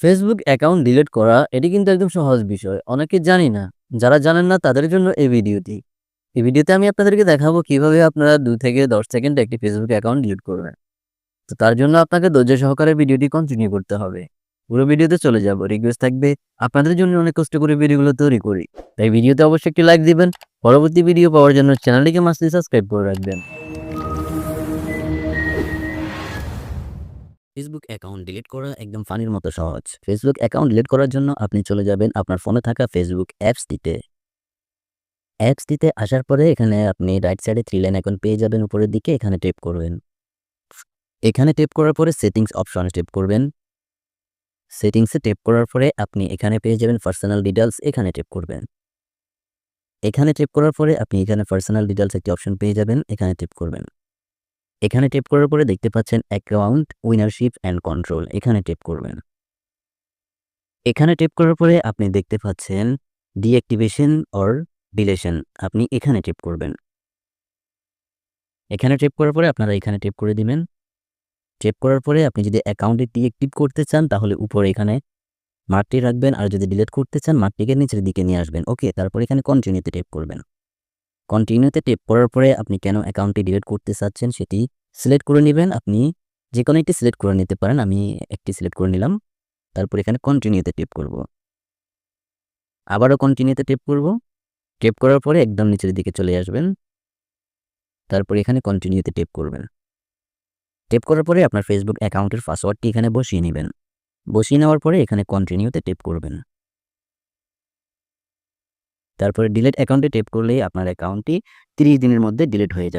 Facebook account delete করা, এটি কিন্তু একদম সহজ বিষয়। অনেকে জানি না, যারা জানেন না তাদের জন্য এই ভিডিওটি। এই ভিডিওতে আমি আপনাদেরকে দেখাবো কীভাবে আপনারা দু থেকে দশ সেকেন্ডে একটি ফেসবুক অ্যাকাউন্ট ডিলিট করবেন। তো তার জন্য আপনাকে ধৈর্য সহকারে ভিডিওটি কন্টিনিউ করতে হবে। পুরো ভিডিওতে চলে যাব। রিকোয়েস্ট থাকবে, আপনাদের জন্য অনেক কষ্ট করে ভিডিওগুলো তৈরি করি। তাই ভিডিওতে অবশ্যই একটি লাইক দিবেন। পরবর্তী ভিডিও পাওয়ার জন্য চ্যানেলটিকে মাস্টলি সাবস্ক্রাইব করে রাখবেন। ফেসবুক অ্যাকাউন্ট ডিলিট করা একদম ফানির মতো সহজ। ফেসবুক অ্যাকাউন্ট ডিলিট করার জন্য আপনি চলে যাবেন আপনার ফোনে থাকা ফেসবুক অ্যাপসটিতে অ্যাপসটিতে আসার পরে এখানে আপনি রাইট সাইডে থ্রি লাইন এখন পেয়ে যাবেন উপরের দিকে, এখানে টেপ করবেন। এখানে টেপ করার পরে সেটিংস অপশনে টেপ করবেন। সেটিংসে টেপ করার পরে আপনি এখানে পেয়ে যাবেন পার্সোনাল ডিটেলস এখানে টেপ করবেন। এখানে টেপ করার পরে আপনি এখানে পার্সোনাল ডিটেলস একটি অপশন পেয়ে যাবেন, এখানে টেপ করবেন। এখানে টেপ করার পরে দেখতে পাচ্ছেন অ্যাকাউন্ট উইনারশিপ অ্যান্ড কন্ট্রোল এখানে টেপ করবেন। এখানে টেপ করার পরে আপনি দেখতে পাচ্ছেন ডিঅ্যাক্টিভেশন অর ডিলেশন আপনি এখানে টেপ করবেন। এখানে টেপ করার পরে আপনারা এখানে টেপ করে দিবেন। টেপ করার পরে আপনি যদি অ্যাকাউন্টে ডিঅ্যাক্টিভ করতে চান, তাহলে উপরে এখানে মাঠটি রাখবেন, আর যদি ডিলিট করতে চান, মাঠটিকে নিচের দিকে নিয়ে আসবেন। ওকে, তারপর এখানে কন্টিনিউতে টেপ করবেন। কন্টিনিউতে টেপ করার পরে আপনি কেন অ্যাকাউন্টটি ডিলিট করতে চাচ্ছেন সেটি সিলেক্ট করে নেবেন। আপনি যে কোনো একটি সিলেক্ট করে নিতে পারেন। আমি একটি সিলেক্ট করে নিলাম। তারপর এখানে কন্টিনিউতে টেপ করব। আবারও কন্টিনিউতে টেপ করব। টেপ করার পরে একদম নিচের দিকে চলে আসবেন। তারপর এখানে কন্টিনিউতে টেপ করবেন। টেপ করার পরে আপনার ফেসবুক অ্যাকাউন্টের পাসওয়ার্ডটি এখানে বসিয়ে নেবেন। বসিয়ে নেওয়ার পরে এখানে কন্টিনিউতে টেপ করবেন। তারপরে ডিলেট অ্যাকাউন্টে টেপ করলেই আপনার অ্যাকাউন্টটি তিরিশ দিনের মধ্যে ডিলেট হয়ে যাবে।